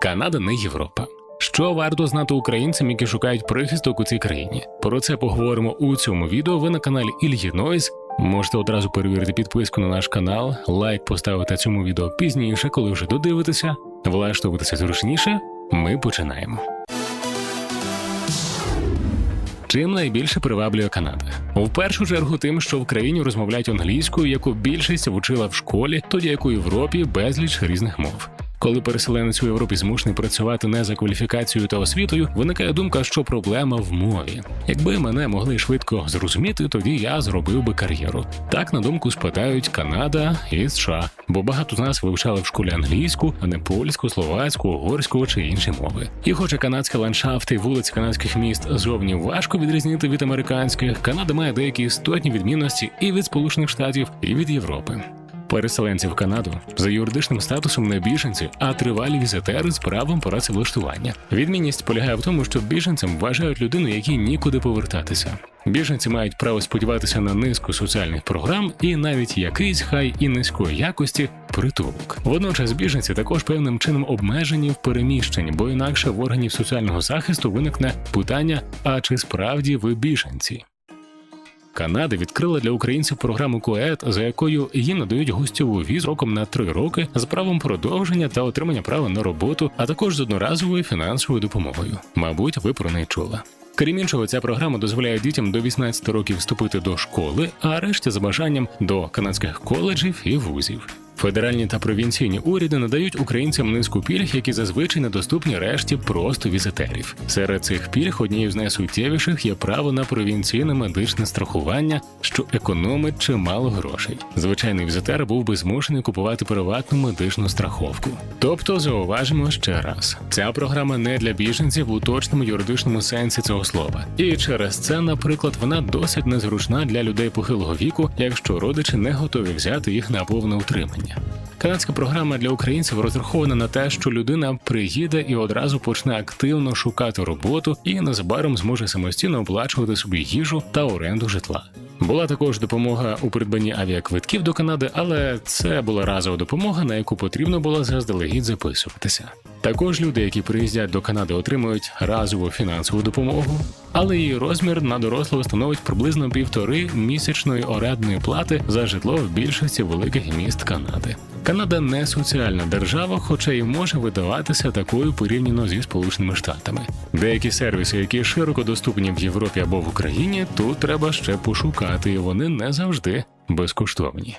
Канада не Європа. Що варто знати українцям, які шукають прихисток у цій країні? Про це поговоримо у цьому відео. Ви на каналі Ільї Нойз. Можете одразу перевірити підписку на наш канал, лайк поставити цьому відео пізніше, коли вже додивитеся, влаштовуватися зручніше. Ми починаємо. Чим найбільше приваблює Канада? У першу чергу тим, що в країні розмовляють англійською, яку більшість вчила в школі, тоді як у Європі безліч різних мов. Коли переселенець у Європі змушений працювати не за кваліфікацією та освітою, виникає думка, що проблема в мові. Якби мене могли швидко зрозуміти, тоді я зробив би кар'єру. Так на думку спадають Канада і США, бо багато з нас вивчали в школі англійську, а не польську, словацьку, угорську чи інші мови. І хоча канадські ландшафти і вулиці канадських міст зовні важко відрізнити від американських, Канада має деякі істотні відмінності і від Сполучених Штатів, і від Європи. Переселенці в Канаду за юридичним статусом не біженці, а тривалі візитери з правом працевлаштування. Відмінність полягає в тому, що біженцем вважають людину, якій нікуди повертатися. Біженці мають право сподіватися на низку соціальних програм і навіть якийсь хай і низької якості притулок. Водночас біженці також певним чином обмежені в переміщенні, бо інакше в органів соціального захисту виникне питання: а чи справді ви біженці? Канада відкрила для українців програму КОЕТ, за якою їм надають гостьову візу роком на три роки з правом продовження та отримання права на роботу, а також з одноразовою фінансовою допомогою. Мабуть, ви про неї чули. Крім іншого, ця програма дозволяє дітям до 18 років вступити до школи, а решті за бажанням до канадських коледжів і вузів. Федеральні та провінційні уряди надають українцям низку пільг, які зазвичай недоступні решті просто візитерів. Серед цих пільг однією з найсуттєвіших є право на провінційне медичне страхування, що економить чимало грошей. Звичайний візитер був би змушений купувати приватну медичну страховку. Тобто, зауважимо ще раз, ця програма не для біженців у точному юридичному сенсі цього слова, і через це, наприклад, вона досить незручна для людей похилого віку, якщо родичі не готові взяти їх на повне утримання. Канадська програма для українців розрахована на те, що людина приїде і одразу почне активно шукати роботу і незабаром зможе самостійно оплачувати собі їжу та оренду житла. Була також допомога у придбанні авіаквитків до Канади, але це була разова допомога, на яку потрібно було заздалегідь записуватися. Також люди, які приїздять до Канади, отримують разову фінансову допомогу, але її розмір на дорослого становить приблизно півтори місячної орендної плати за житло в більшості великих міст Канади. Канада не соціальна держава, хоча й може видаватися такою порівняно зі Сполученими Штатами. Деякі сервіси, які широко доступні в Європі або в Україні, тут треба ще пошукати, і вони не завжди безкоштовні.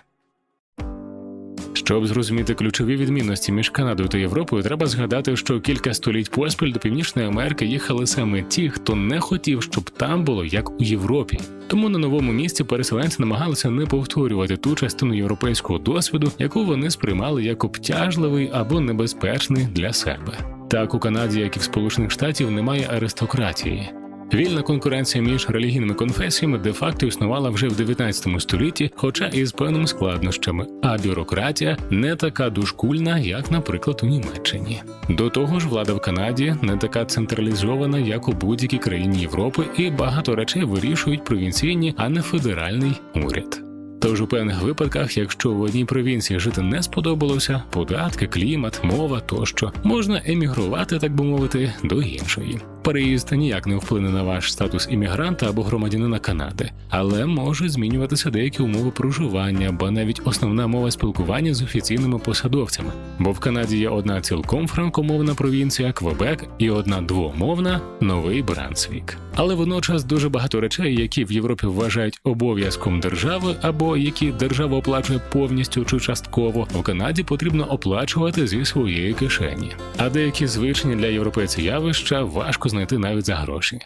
Щоб зрозуміти ключові відмінності між Канадою та Європою, треба згадати, що кілька століть поспіль до Північної Америки їхали саме ті, хто не хотів, щоб там було як у Європі. Тому на новому місці переселенці намагалися не повторювати ту частину європейського досвіду, яку вони сприймали як обтяжливий або небезпечний для себе. Так у Канаді, як і в Сполучених Штатів, немає аристократії. Вільна конкуренція між релігійними конфесіями де-факто існувала вже в 19 столітті, хоча і з певними складнощами, а бюрократія не така дошкульна, як, наприклад, у Німеччині. До того ж, влада в Канаді не така централізована, як у будь-якій країні Європи, і багато речей вирішують провінційні, а не федеральний уряд. Тож у певних випадках, якщо в одній провінції жити не сподобалося, податки, клімат, мова тощо, можна емігрувати, так би мовити, до іншої. Переїзд ніяк не вплине на ваш статус іммігранта або громадянина Канади, але можуть змінюватися деякі умови проживання, або навіть основна мова спілкування з офіційними посадовцями. Бо в Канаді є одна цілком франкомовна провінція Квебек і одна двомовна Новий Брансвік. Але водночас дуже багато речей, які в Європі вважають обов'язком держави, або які держава оплачує повністю чи частково, в Канаді потрібно оплачувати зі своєї кишені. А деякі звичні для європейців явища важко знайти навіть за гроші.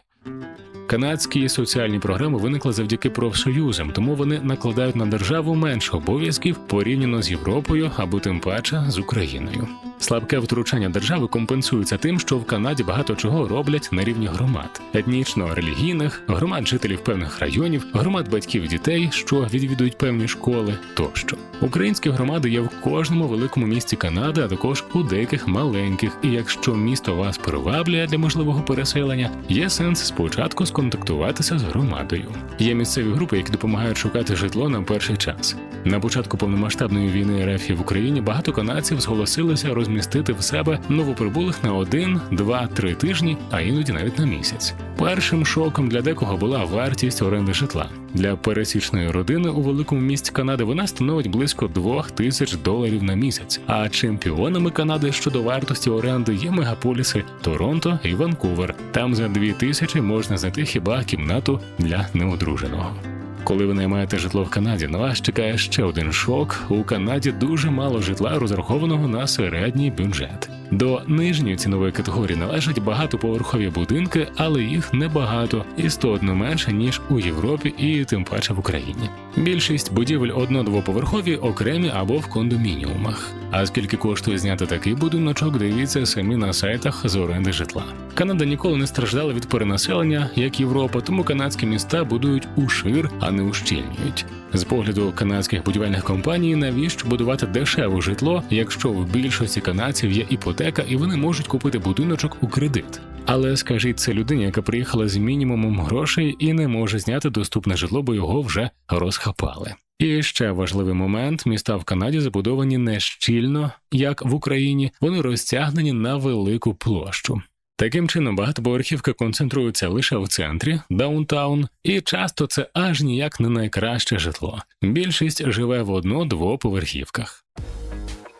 Канадські соціальні програми виникли завдяки профсоюзам, тому вони накладають на державу менше обов'язків порівняно з Європою або тим паче з Україною. Слабке втручання держави компенсується тим, що в Канаді багато чого роблять на рівні громад: етнічно-релігійних, громад жителів певних районів, громад батьків дітей, що відвідують певні школи тощо. Українські громади є в кожному великому місті Канади, а також у деяких маленьких. І якщо місто вас приваблює для можливого переселення, є сенс спочатку сконтактуватися з громадою. Є місцеві групи, які допомагають шукати житло на перший час. На початку повномасштабної війни РФ в Україні багато канадців зголосилися розмістити в себе новоприбулих на один, два, три тижні, а іноді навіть на місяць. Першим шоком для декого була вартість оренди житла. Для пересічної родини у великому місті Канади вона становить близько 2 тисяч доларів на місяць. А чемпіонами Канади щодо вартості оренди є мегаполіси Торонто і Ванкувер. Там за 2 тисячі можна знайти хіба кімнату для неодруженого. Коли ви наймаєте житло в Канаді, на вас чекає ще один шок. У Канаді дуже мало житла, розрахованого на середній бюджет. До нижньої цінової категорії належать багатоповерхові будинки, але їх небагато, істотно менше ніж у Європі і тим паче в Україні. Більшість будівель одно-двоповерхові окремі або в кондомініумах. А скільки коштує зняти такий будиночок, дивіться самі на сайтах з оренди житла. Канада ніколи не страждала від перенаселення, як Європа, тому канадські міста будують ушир, а не ущільнюють. З погляду канадських будівельних компаній, навіщо будувати дешеве житло, якщо в більшості канадців є іпотека і вони можуть купити будиночок у кредит. Але скажіть це людині, яка приїхала з мінімумом грошей і не може зняти доступне житло, бо його вже розхапали. І ще важливий момент: міста в Канаді забудовані не щільно, як в Україні, вони розтягнені на велику площу. Таким чином, багатоповерхівки концентруються лише в центрі, даунтаун, і часто це аж ніяк не найкраще житло. Більшість живе в одно-двоповерхівках.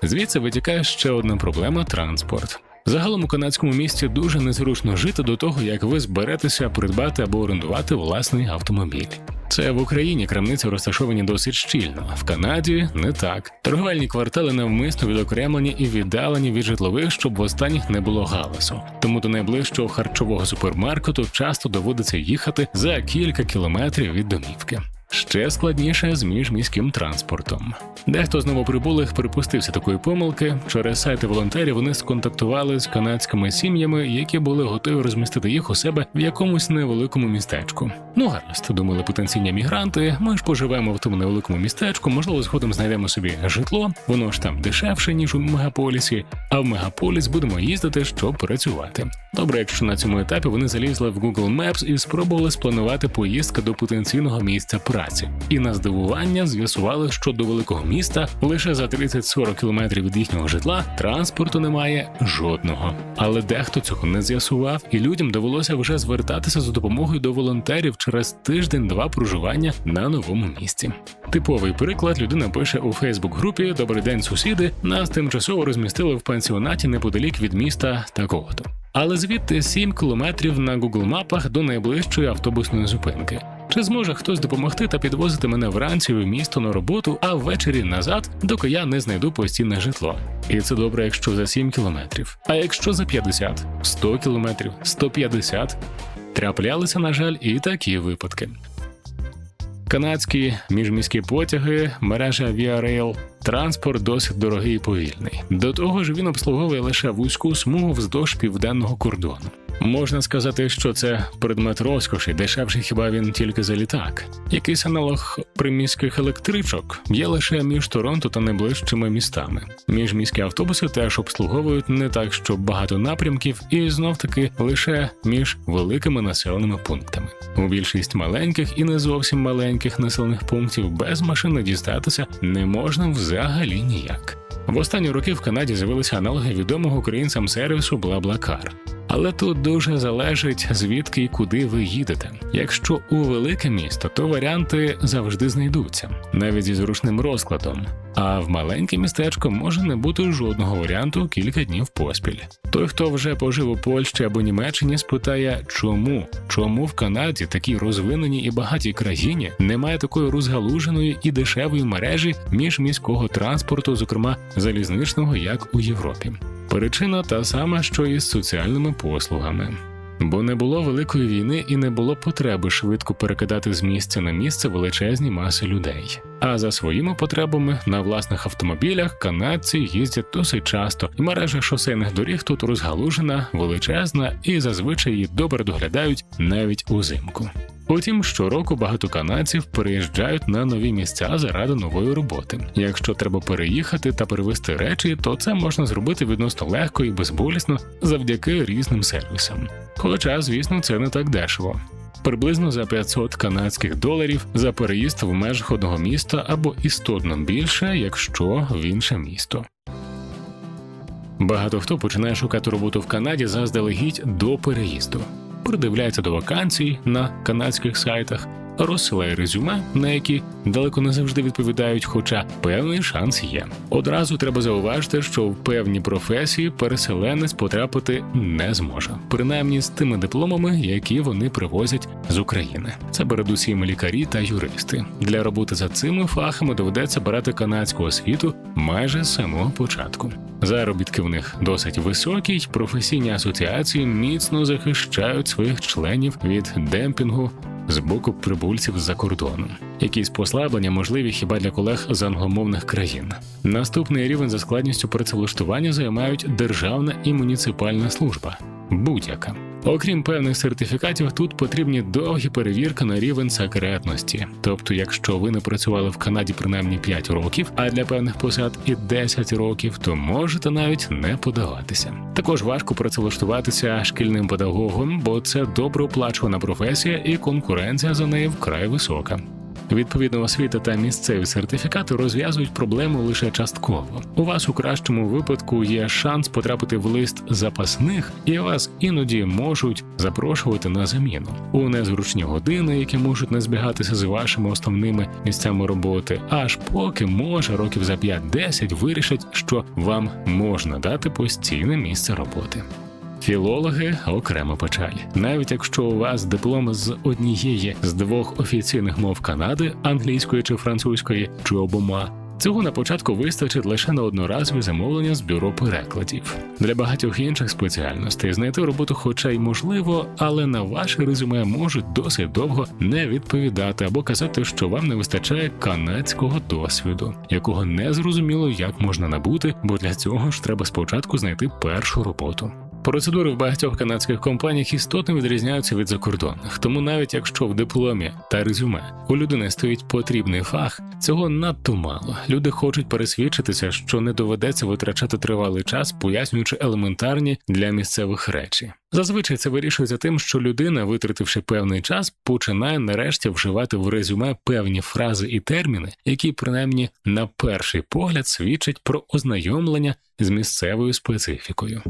Звідси витікає ще одна проблема транспорт. Загалом у канадському місті дуже незручно жити до того, як ви зберетеся придбати або орендувати власний автомобіль. Це в Україні крамниці розташовані досить щільно, в Канаді не так. Торговельні квартали навмисно відокремлені і віддалені від житлових, щоб в останніх не було галасу. Тому до найближчого харчового супермаркету часто доводиться їхати за кілька кілометрів від домівки. Ще складніше з міжміським транспортом. Дехто з новоприбулих припустився такої помилки. Через сайти волонтерів вони сконтактували з канадськими сім'ями, які були готові розмістити їх у себе в якомусь невеликому містечку. Ну гаразд, думали потенційні мігранти. Ми ж поживемо в тому невеликому містечку, можливо, згодом знайдемо собі житло, воно ж там дешевше ніж у мегаполісі. А в мегаполіс будемо їздити, щоб працювати. Добре, якщо на цьому етапі вони залізли в Google Maps і спробували спланувати поїздку до потенційного місця праці. І на здивування з'ясували, що до великого міста лише за 30-40 кілометрів від їхнього житла транспорту немає жодного. Але дехто цього не з'ясував, і людям довелося вже звертатися за допомогою до волонтерів через тиждень-два проживання на новому місці. Типовий приклад людина пише у Фейсбук-групі Добрий день, сусіди. Нас тимчасово розмістили в пансіонаті неподалік від міста такого-то. Але звідти 7 кілометрів на Google мапах до найближчої автобусної зупинки. Чи зможе хтось допомогти та підвозити мене вранці в місто на роботу, а ввечері назад, доки я не знайду постійне житло? І це добре, якщо за 7 кілометрів. А якщо за 50, 100 кілометрів, 150? Траплялися, на жаль, і такі випадки. Канадські міжміські потяги, мережа Via Rail, транспорт досить дорогий і повільний. До того ж, він обслуговує лише вузьку смугу вздовж південного кордону. Можна сказати, що це предмет розкоші, дешевший хіба він тільки за літак. Якийсь аналог приміських електричок є лише між Торонто та найближчими містами. Міжміські автобуси теж обслуговують не так, щоб багато напрямків, і знов таки лише між великими населеними пунктами. У більшість маленьких і не зовсім маленьких населених пунктів без машини дістатися не можна взагалі ніяк. В останні роки в Канаді з'явилися аналоги відомого українцям сервісу BlaBlaCar. Але тут дуже залежить звідки і куди ви їдете. Якщо у велике місто, то варіанти завжди знайдуться, навіть зі зручним розкладом. А в маленьке містечко може не бути жодного варіанту кілька днів поспіль. Той, хто вже пожив у Польщі або Німеччині, спитає, чому? Чому в Канаді, такій розвиненій і багатій країні, немає такої розгалуженої і дешевої мережі міжміського транспорту, зокрема залізничного, як у Європі? Причина та сама, що і з соціальними послугами. Бо не було великої війни і не було потреби швидко перекидати з місця на місце величезні маси людей. А за своїми потребами на власних автомобілях канадці їздять досить часто, і мережа шосейних доріг тут розгалужена, величезна і зазвичай її добре доглядають навіть узимку. Потім щороку багато канадців переїжджають на нові місця заради нової роботи. Якщо треба переїхати та перевести речі, то це можна зробити відносно легко і безболісно завдяки різним сервісам. Хоча, звісно, це не так дешево. Приблизно за 500 канадських доларів за переїзд в межах одного міста або істотно більше, якщо в інше місто. Багато хто починає шукати роботу в Канаді заздалегідь до переїзду, придивляється до вакансій на канадських сайтах, розсилає резюме, на які далеко не завжди відповідають, хоча певний шанс є. Одразу треба зауважити, що в певні професії переселенець потрапити не зможе, принаймні з тими дипломами, які вони привозять з України. Це передусім лікарі та юристи. Для роботи за цими фахами доведеться брати канадську освіту майже з самого початку. Заробітки в них досить високі, й професійні асоціації міцно захищають своїх членів від демпінгу з боку прибульців з-за кордону. Якісь послаблення можливі хіба для колег з англомовних країн. Наступний рівень за складністю працевлаштування займають державна і муніципальна служба. Будь-яка. Окрім певних сертифікатів, тут потрібні довгі перевірки на рівень секретності. Тобто, якщо ви не працювали в Канаді принаймні 5 років, а для певних посад і 10 років, то можете навіть не подаватися. Також важко працевлаштуватися шкільним педагогом, бо це добре оплачувана професія, і конкуренція за нею вкрай висока. Відповідно, освіта та місцеві сертифікати розв'язують проблему лише частково. У вас у кращому випадку є шанс потрапити в лист запасних, і вас іноді можуть запрошувати на заміну у незручні години, які можуть не збігатися з вашими основними місцями роботи, аж поки може років за 5-10 вирішать, що вам можна дати постійне місце роботи. Філологи окрема печаль. Навіть якщо у вас диплом з однієї з двох офіційних мов Канади, англійської чи французької, чи обома. Цього на початку вистачить лише на одноразові замовлення з бюро перекладів. Для багатьох інших спеціальностей знайти роботу, хоча й можливо, але на ваше резюме можуть досить довго не відповідати або казати, що вам не вистачає канадського досвіду, якого не зрозуміло, як можна набути, бо для цього ж треба спочатку знайти першу роботу. Процедури в багатьох канадських компаніях істотно відрізняються від закордонних, тому навіть якщо в дипломі та резюме у людини стоїть потрібний фах, цього надто мало. Люди хочуть пересвідчитися, що не доведеться витрачати тривалий час, пояснюючи елементарні для місцевих речі. Зазвичай це вирішується тим, що людина, витративши певний час, починає нарешті вживати в резюме певні фрази і терміни, які принаймні на перший погляд свідчать про ознайомлення з місцевою специфікою.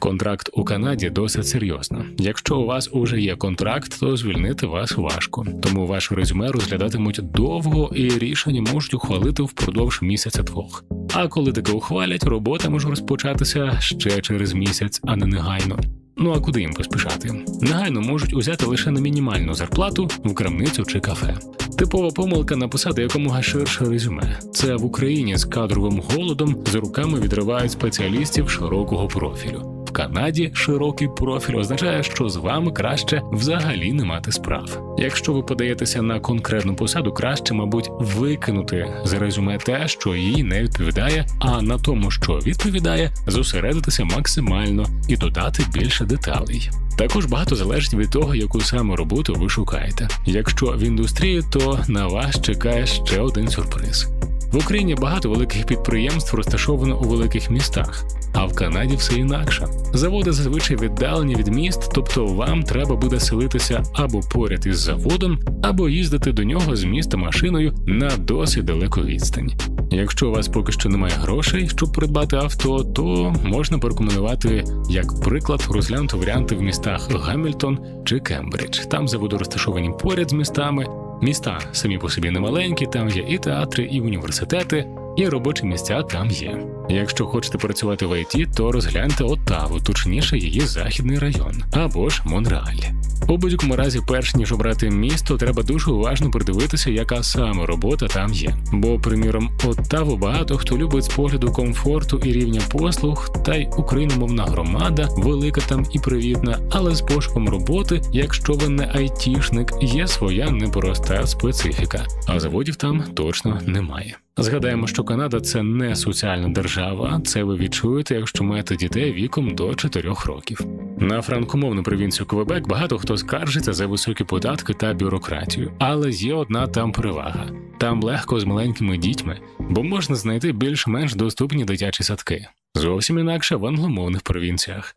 Контракт у Канаді досить серйозно. Якщо у вас уже є контракт, то звільнити вас важко, тому ваше резюме розглядатимуть довго і рішення можуть ухвалити впродовж місяця двох. А коли таке ухвалять, робота може розпочатися ще через місяць, а не негайно. Ну а куди їм поспішати? Негайно можуть узяти лише на мінімальну зарплату в крамницю чи кафе. Типова помилка написати якомога ширше резюме. Це в Україні з кадровим голодом з руками відривають спеціалістів широкого профілю. В Канаді широкий профіль означає, що з вами краще взагалі не мати справ. Якщо ви подаєтеся на конкретну посаду, краще, мабуть, викинути з резюме те, що їй не відповідає, а на тому, що відповідає, зосередитися максимально і додати більше деталей. Також багато залежить від того, яку саме роботу ви шукаєте. Якщо в індустрії, то на вас чекає ще один сюрприз. В Україні багато великих підприємств розташовано у великих містах, а в Канаді все інакше. Заводи зазвичай віддалені від міст, тобто вам треба буде селитися або поряд із заводом, або їздити до нього з міста машиною на досить далеку відстань. Якщо у вас поки що немає грошей, щоб придбати авто, то можна порекомендувати як приклад розглянути варіанти в містах Гамільтон чи Кембридж. Там заводи розташовані поряд з містами. Міста самі по собі не маленькі, там є і театри, і університети, і робочі місця там є. Якщо хочете працювати в ІТ, то розгляньте Оттаву, точніше її західний район, або ж Монреаль. У будь-якому разі, перш ніж обрати місто, треба дуже уважно придивитися, яка саме робота там є. Бо, приміром, Оттаву багато хто любить з погляду комфорту і рівня послуг, та й україномовна громада, велика там і привітна, але з пошуком роботи, якщо ви не айтішник, є своя непроста специфіка, а заводів там точно немає. Згадаємо, що Канада це не соціальна держава, це ви відчуєте, якщо маєте дітей віком до 4 років. На франкомовну провінцію Квебек багато хто скаржиться за високі податки та бюрократію, але є одна там перевага: там легко з маленькими дітьми, бо можна знайти більш-менш доступні дитячі садки. Зовсім інакше в англомовних провінціях.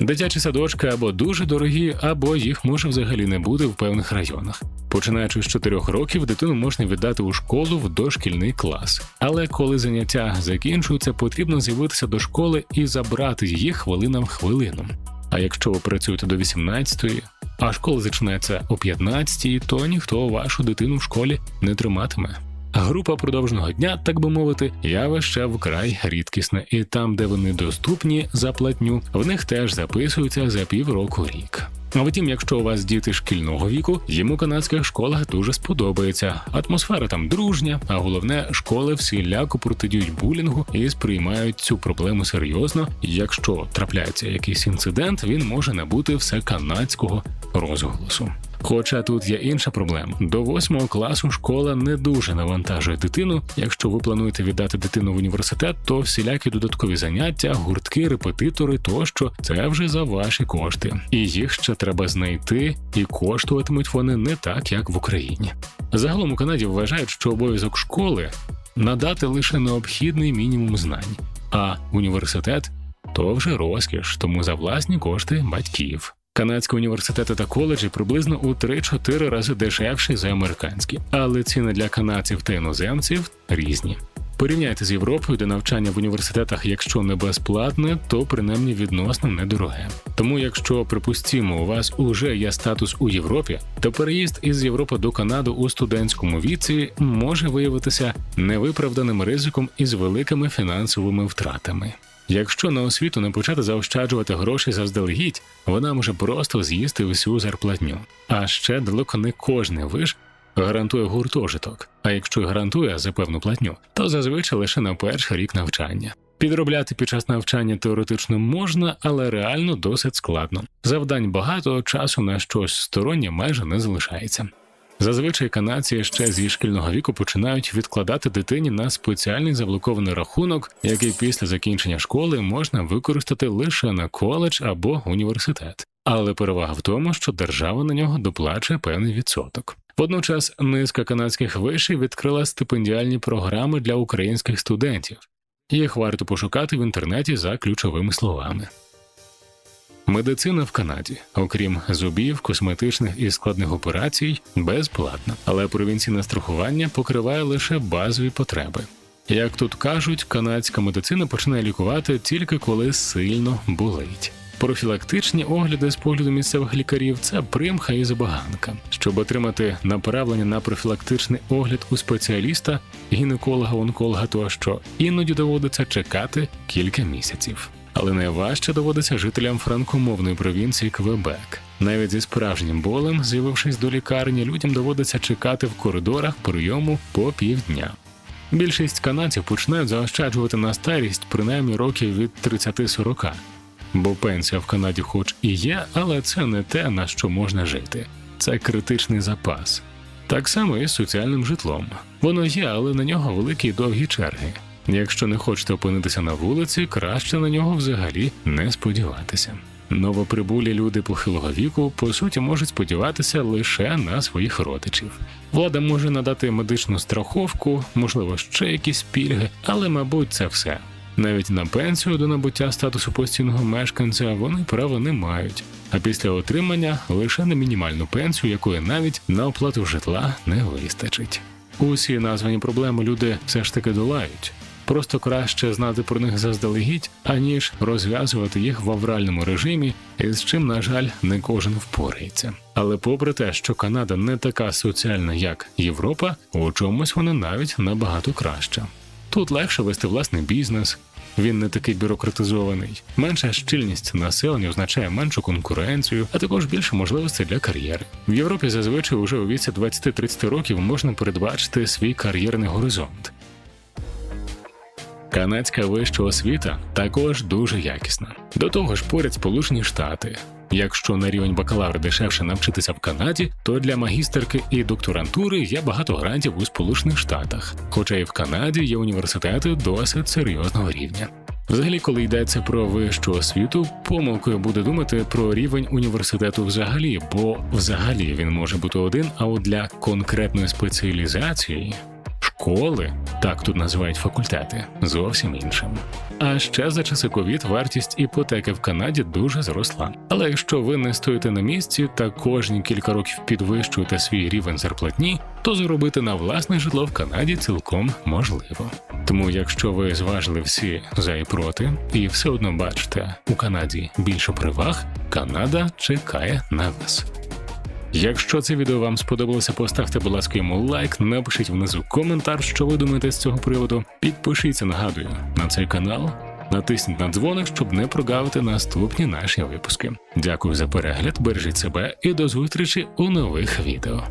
Дитячі садочки або дуже дорогі, або їх може взагалі не бути в певних районах. Починаючи з 4 років, дитину можна віддати у школу в дошкільний клас. Але коли заняття закінчуються, потрібно з'явитися до школи і забрати її хвилина в хвилину. А якщо ви працюєте до 18-ї, а школа починається о 15-й, то ніхто вашу дитину в школі не триматиме. Група продовжного дня, так би мовити, явище вкрай рідкісне, і там, де вони доступні за платню, в них теж записуються за півроку рік. А втім, якщо у вас діти шкільного віку, їм у канадських школах дуже сподобається. Атмосфера там дружня, а головне, школи всіляко протидіють булінгу і сприймають цю проблему серйозно. Якщо трапляється якийсь інцидент, він може набути все канадського розголосу. Хоча тут є інша проблема. До восьмого класу школа не дуже навантажує дитину. Якщо ви плануєте віддати дитину в університет, то всілякі додаткові заняття, гуртки, репетитори тощо це вже за ваші кошти, і їх ще треба знайти, і коштуватимуть вони не так, як в Україні. Загалом у Канаді вважають, що обов'язок школи надати лише необхідний мінімум знань, а університет то вже розкіш, тому за власні кошти батьків. Канадські університети та коледжі приблизно у 3-4 рази дешевші за американські, але ціни для канадців та іноземців різні. Порівняйте з Європою, де навчання в університетах, якщо не безплатне, то принаймні відносно недороге. Тому, якщо припустімо, у вас уже є статус у Європі, то переїзд із Європи до Канади у студентському віці може виявитися невиправданим ризиком із великими фінансовими втратами. Якщо на освіту не почати заощаджувати гроші заздалегідь, вона може просто з'їсти всю зарплатню. А ще далеко не кожний виш гарантує гуртожиток. А якщо гарантує за певну платню, то зазвичай лише на перший рік навчання. Підробляти під час навчання теоретично можна, але реально досить складно. Завдань багато часу на щось стороннє майже не залишається. Зазвичай канадці ще зі шкільного віку починають відкладати дитині на спеціальний заблокований рахунок, який після закінчення школи можна використати лише на коледж або університет. Але перевага в тому, що держава на нього доплачує певний відсоток. Водночас низка канадських вишів відкрила стипендіальні програми для українських студентів. Їх варто пошукати в інтернеті за ключовими словами. Медицина в Канаді, окрім зубів, косметичних і складних операцій, безплатна, але провінційне страхування покриває лише базові потреби. Як тут кажуть, канадська медицина починає лікувати тільки коли сильно болить. Профілактичні огляди з погляду місцевих лікарів це примха і забаганка. Щоб отримати направлення на профілактичний огляд у спеціаліста, гінеколога, онколога тощо, іноді доводиться чекати кілька місяців. Але найважче доводиться жителям франкомовної провінції Квебек. Навіть зі справжнім болем, з'явившись до лікарні, людям доводиться чекати в коридорах прийому по півдня. Більшість канадців починають заощаджувати на старість принаймні років від 30-40, бо пенсія в Канаді, хоч і є, але це не те, на що можна жити. Це критичний запас. Так само і з соціальним житлом. Воно є, але на нього великі й довгі черги. Якщо не хочете опинитися на вулиці, краще на нього взагалі не сподіватися. Новоприбулі люди похилого віку по суті можуть сподіватися лише на своїх родичів. Влада може надати медичну страховку, можливо, ще якісь пільги, але, мабуть, це все. Навіть на пенсію до набуття статусу постійного мешканця вони права не мають, а після отримання лише на мінімальну пенсію, якої навіть на оплату житла не вистачить. Усі названі проблеми люди все ж таки долають. Просто краще знати про них заздалегідь, аніж розв'язувати їх в авральному режимі, із чим, на жаль, не кожен впорається. Але попри те, що Канада не така соціальна, як Європа, у чомусь вона навіть набагато краща. Тут легше вести власний бізнес. Він не такий бюрократизований. Менша щільність населення означає меншу конкуренцію, а також більше можливостей для кар'єри. В Європі зазвичай уже у віці 20-30 років можна передбачити свій кар'єрний горизонт. Канадська вища освіта також дуже якісна. До того ж, поряд Сполучені Штати. Якщо на рівень бакалавра дешевше навчитися в Канаді, то для магістерки і докторантури є багато грантів у Сполучених Штатах, хоча і в Канаді є університети досить серйозного рівня. Взагалі, коли йдеться про вищу освіту, помилкою буде думати про рівень університету взагалі, бо взагалі він може бути один, а от для конкретної спеціалізації школи, так тут називають факультети, зовсім іншим. А ще за часи ковід вартість іпотеки в Канаді дуже зросла. Але якщо ви не стоїте на місці та кожні кілька років підвищуєте свій рівень зарплатні, то заробити на власне житло в Канаді цілком можливо. Тому, якщо ви зважили всі за і проти, і все одно бачите у Канаді більше переваг, Канада чекає на вас. Якщо це відео вам сподобалося, поставте, будь ласка, йому лайк, напишіть внизу коментар, що ви думаєте з цього приводу. Підпишіться, нагадую, на цей канал. Натисніть на дзвоник, щоб не прогавити наступні наші випуски. Дякую за перегляд, бережіть себе і до зустрічі у нових відео.